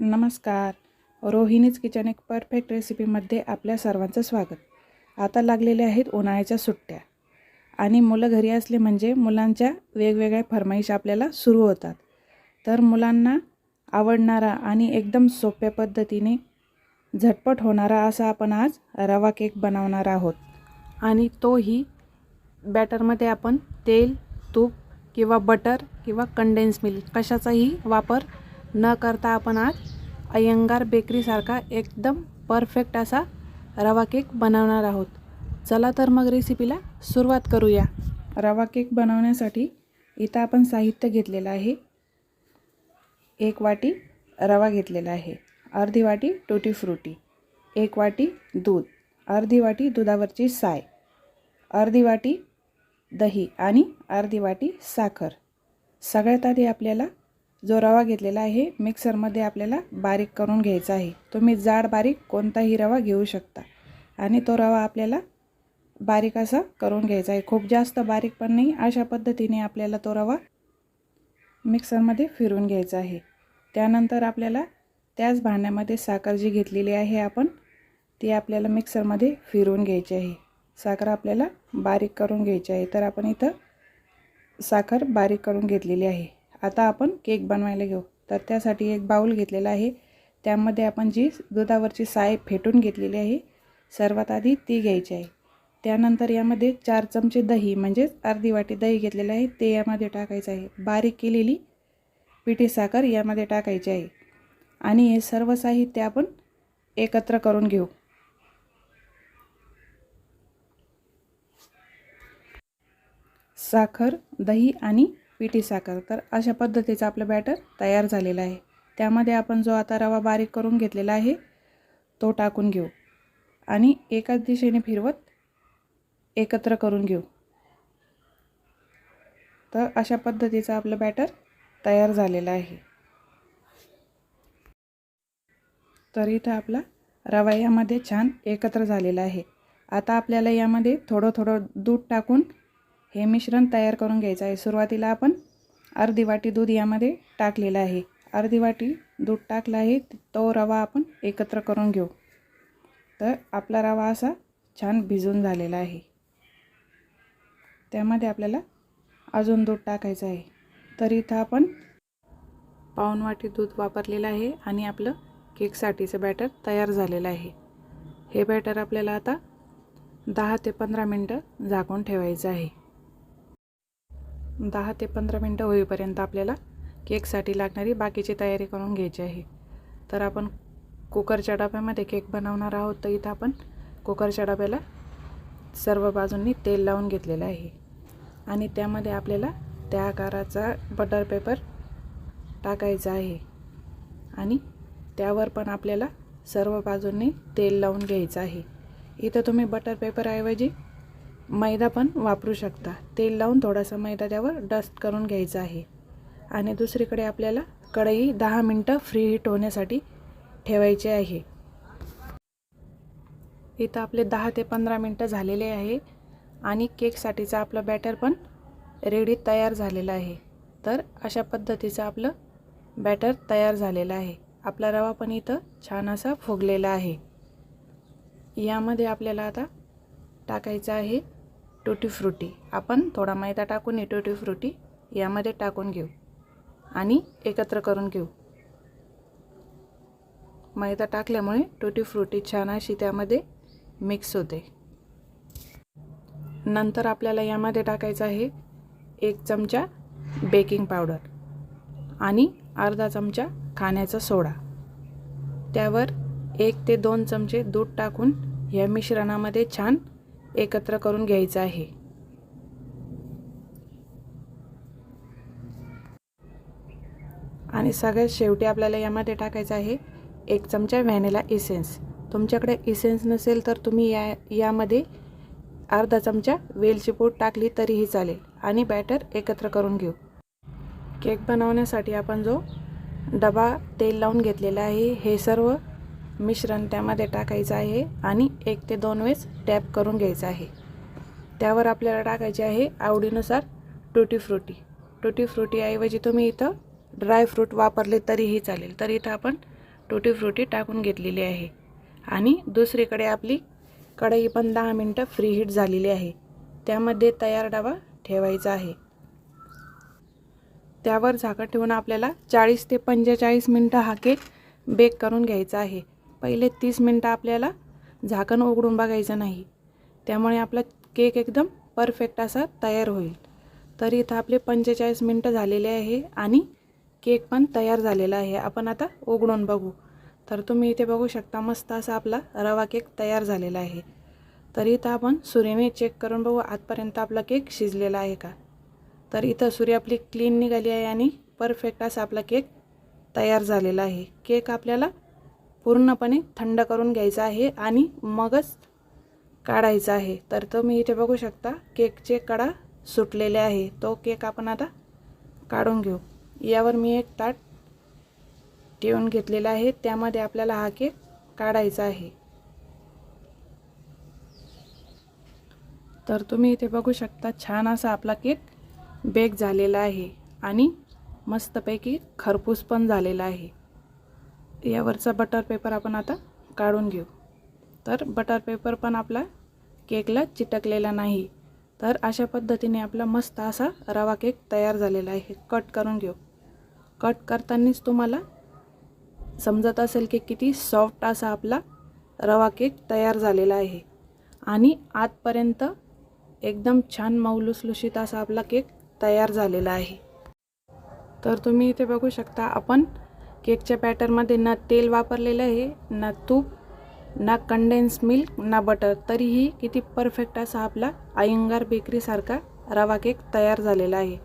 नमस्कार. रोहिणीज किचन एक परफेक्ट रेसिपीमध्ये आपल्या सर्वांचं स्वागत. आता लागलेल्या आहेत उन्हाळ्याच्या सुट्ट्या. आणि मुलं घरी असले म्हणजे मुलांच्या वेगवेगळ्या फरमाईश आपल्याला सुरू होतात. तर मुलांना आवडणारा आणि एकदम सोप्या पद्धतीने झटपट होणारा असा आपण आज रवा केक बनवणार आहोत. आणि तोही बॅटरमध्ये आपण तेल तूप किंवा बटर किंवा कंडेन्स मिल्क कशाचाही वापर न करता आपण आज अयंगार बेकरीसारखा एकदम परफेक्ट असा रवा केक बनवणार आहोत. चला तर मग रेसिपीला सुरुवात करूया. रवा केक बनवण्यासाठी इथं आपण साहित्य घेतलेलं आहे. एक वाटी रवा घेतलेला आहे. अर्धी वाटी टुटी फ्रुटी. एक वाटी दूध. अर्धी वाटी दुधावरची साय. अर्धी वाटी दही आणि अर्धी वाटी साखर. सगळ्यात आधी आपल्याला जो रवा घेतलेला आहे मिक्सरमध्ये आपल्याला बारीक करून घ्यायचा आहे. तुम्ही जाड बारीक कोणताही रवा घेऊ शकता. आणि तो रवा आपल्याला बारीक असा करून घ्यायचा आहे. खूप जास्त बारीक पण नाही अशा पद्धतीने आपल्याला तो रवा मिक्सरमध्ये फिरून घ्यायचा आहे. त्यानंतर आपल्याला त्याच भांड्यामध्ये साखर जी घेतलेली आहे आपण ती आपल्याला मिक्सरमध्ये फिरवून घ्यायची आहे. साखर आपल्याला बारीक करून घ्यायची आहे. तर आपण इथं साखर बारीक करून घेतलेली आहे. आता आपण केक बनवायला घेऊ. तर त्यासाठी एक बाऊल घेतलेला आहे. त्यामध्ये आपण जी दुधावरची साय फेटून घेतलेली आहे सर्वात आधी ती घ्यायची आहे. त्यानंतर यामध्ये चार चमचे दही म्हणजेच अर्धी वाटी दही घेतलेलं आहे ते यामध्ये टाकायचं आहे. बारीक केलेली पिठी साखर यामध्ये टाकायची आहे. आणि हे सर्व साहित्य आपण एकत्र करून घेऊ. साखर दही आणि पिठी साखर. तर अशा पद्धतीचं आपलं बॅटर तयार झालेलं आहे. त्यामध्ये आपण जो आता रवा बारीक करून घेतलेला आहे तो टाकून घेऊ. आणि एकाच दिशेने फिरवत एकत्र करून घेऊ. तर अशा पद्धतीचं आपलं बॅटर तयार झालेलं आहे. तर इथं आपला रवा यामध्ये छान एकत्र झालेला आहे. आता आपल्याला यामध्ये थोडं थोडं दूध टाकून हे मिश्रण तयार करून घ्यायचं आहे. सुरुवातीला आपण अर्धी वाटी दूध यामध्ये टाकलेलं आहे. अर्धी वाटी दूध टाकलं आहे. तो रवा आपण एकत्र करून घेऊ. तर आपला रवा असा छान भिजून झालेला आहे. त्यामध्ये आपल्याला अजून दूध टाकायचं आहे. तर इथं आपण पाऊण वाटी दूध वापरलेलं आहे आणि आपलं केकसाठीचं बॅटर तयार झालेलं आहे. हे बॅटर आपल्याला आता दहा ते पंधरा मिनटं झाकून ठेवायचं आहे. दहा ते पंधरा मिनटं होईपर्यंत आपल्याला केकसाठी लागणारी बाकीची तयारी करून घ्यायची आहे. तर आपण कुकरच्या डब्यामध्ये केक बनवणार आहोत तर इथं आपण कुकरच्या डब्याला सर्व बाजूंनी तेल लावून घेतलेलं आहे. आणि त्यामध्ये आपल्याला त्या आकाराचा बटर पेपर टाकायचा आहे. आणि त्यावर पण आपल्याला सर्व बाजूंनी तेल लावून घ्यायचं आहे. इथं तुम्ही बटर पेपरऐवजी मैदा पण वापरू शकता. तेल लावून थोडासा मैदा त्यावर डस्ट करून घ्यायचा आहे. आणि दुसरीकडे आपल्याला कढई दहा मिनटं फ्री हीट होण्यासाठी ठेवायची आहे. इथं आपले दहा ते पंधरा मिनटं झालेले आहे. आणि केकसाठीचा आपलं बॅटर पण रेडी तयार झालेला आहे. तर अशा पद्धतीचं आपलं बॅटर तयार झालेलं आहे. आपला रवा पण इथं छान असा फुगलेला आहे. यामध्ये आपल्याला आता टाकायचं आहे टोटी फ्रुटी. आपण थोडा मैदा टाकून ही टोटी फ्रुटी यामध्ये टाकून घेऊ. आणि एकत्र करून घेऊ. मैदा टाकल्यामुळे टोटी फ्रुटी छान अशी त्यामध्ये मिक्स होते. नंतर आपल्याला यामध्ये टाकायचं आहे एक चमचा बेकिंग पावडर आणि अर्धा चमचा खाण्याचा सोडा. त्यावर एक ते दोन चमचे दूध टाकून या मिश्रणामध्ये छान एकत्र करून घ्यायचं आहे. आणि सगळ्यात शेवटी आपल्याला यामध्ये टाकायचं आहे एक चमचा व्हॅनिला इसेन्स. तुमच्याकडे इसेन्स नसेल तर तुम्ही या यामध्ये अर्धा चमचा वेलची पूड टाकली तरीही चालेल आणि बॅटर एकत्र करून घेऊ. केक बनवण्यासाठी आपण जो डबा तेल लावून घेतलेला आहे हे सर्व मिश्रण त्यामध्ये टाकायचं आहे आणि एक ते दोन वेळेस टॅप करून घ्यायचं आहे. त्यावर आपल्याला टाकायचे आहे आवडीनुसार टुटी फ्रुटी. टुटी फ्रुटीऐवजी तुम्ही इथं ड्रायफ्रूट वापरले तरीही चालेल. तर इथं आपण टुटी फ्रुटी टाकून घेतलेली आहे. आणि दुसरीकडे आपली कढई पण दहा मिनटं फ्री हीट झालेली आहे. त्यामध्ये तयार डबा ठेवायचा आहे. त्यावर झाकण ठेवून आपल्याला चाळीस ते पंचेचाळीस मिनटं हा केक बेक करून घ्यायचा आहे. पहिले तीस मिनटं आपल्याला झाकण उघडून बघायचं नाही. त्यामुळे आपला केक एकदम परफेक्ट असा तयार होईल. तर इथं आपले पंचेचाळीस मिनटं झालेले आहे आणि केक पण तयार झालेला आहे. आपण आता उघडून बघू. तर तुम्ही इथे बघू शकता मस्त असा आपला रवा केक तयार झालेला आहे. तर इथं आपण सुरीने चेक करून बघू आजपर्यंत आपला केक शिजलेला आहे का? तर इथं सुरी आपली क्लीन निघाली आहे आणि परफेक्ट असा आपला केक तयार झालेला आहे. केक आपल्याला पूर्णपणे थंड करून घ्यायचा आहे आणि मगच काढायचा आहे. तर तुम्ही इथे बघू शकता केकचे कडा सुटलेले आहे. तो केक आपण आता काढून घेऊ. यावर मी एक ताट ठेवून घेतलेला आहे. त्यामध्ये आपल्याला हा केक काढायचा आहे. तर तुम्ही इथे बघू शकता छान असा आपला केक बेक झालेला आहे आणि मस्तपैकी खरपूस पण झालेला आहे. यावरचा बटर पेपर आपण आता काढून घेऊ. तर बटर पेपर पण आपला केकला चिटकलेला नाही. तर अशा पद्धतीने आपला मस्त असा रवा केक तयार झालेला आहे. कट करून घेऊ. कट करतानाच तुम्हाला समजत असेल की किती सॉफ्ट असा आपला रवा केक तयार झालेला आहे. आणि आतपर्यंत एकदम छान मौलुसलुशीत असा आपला केक तयार झालेला आहे. तर तुम्ही इथे बघू शकता आपण केकच्या बॅटरमध्ये ना तेल वापरलेलं आहे ना तूप ना कंडेन्स मिल्क ना बटर तरीही किती परफेक्ट असा आपला अयंगार बेकरीसारखा रवा केक तयार झालेला आहे.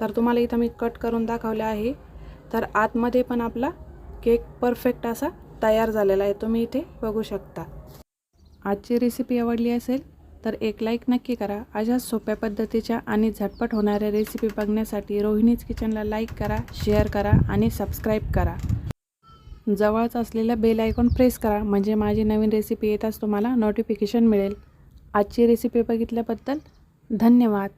तर तुम्हाला इथं मी कट करून दाखवलं आहे. तर आतमध्ये पण आपला केक परफेक्ट असा तयार झालेला आहे. तुम्ही इथे बघू शकता. आजची रेसिपी आवडली असेल तर एक लाईक नक्की करा. अशाच सोप्या पद्धतीच्या आणि झटपट होणाऱ्या रेसिपी बघण्यासाठी रोहिणीज किचनला लाईक करा शेअर करा आणि सबस्क्राईब करा. जवळच असलेलं बेल आयकॉन प्रेस करा म्हणजे माझी नवीन रेसिपी येताच तुम्हाला नोटिफिकेशन मिळेल. आजची रेसिपी बघितल्याबद्दल धन्यवाद.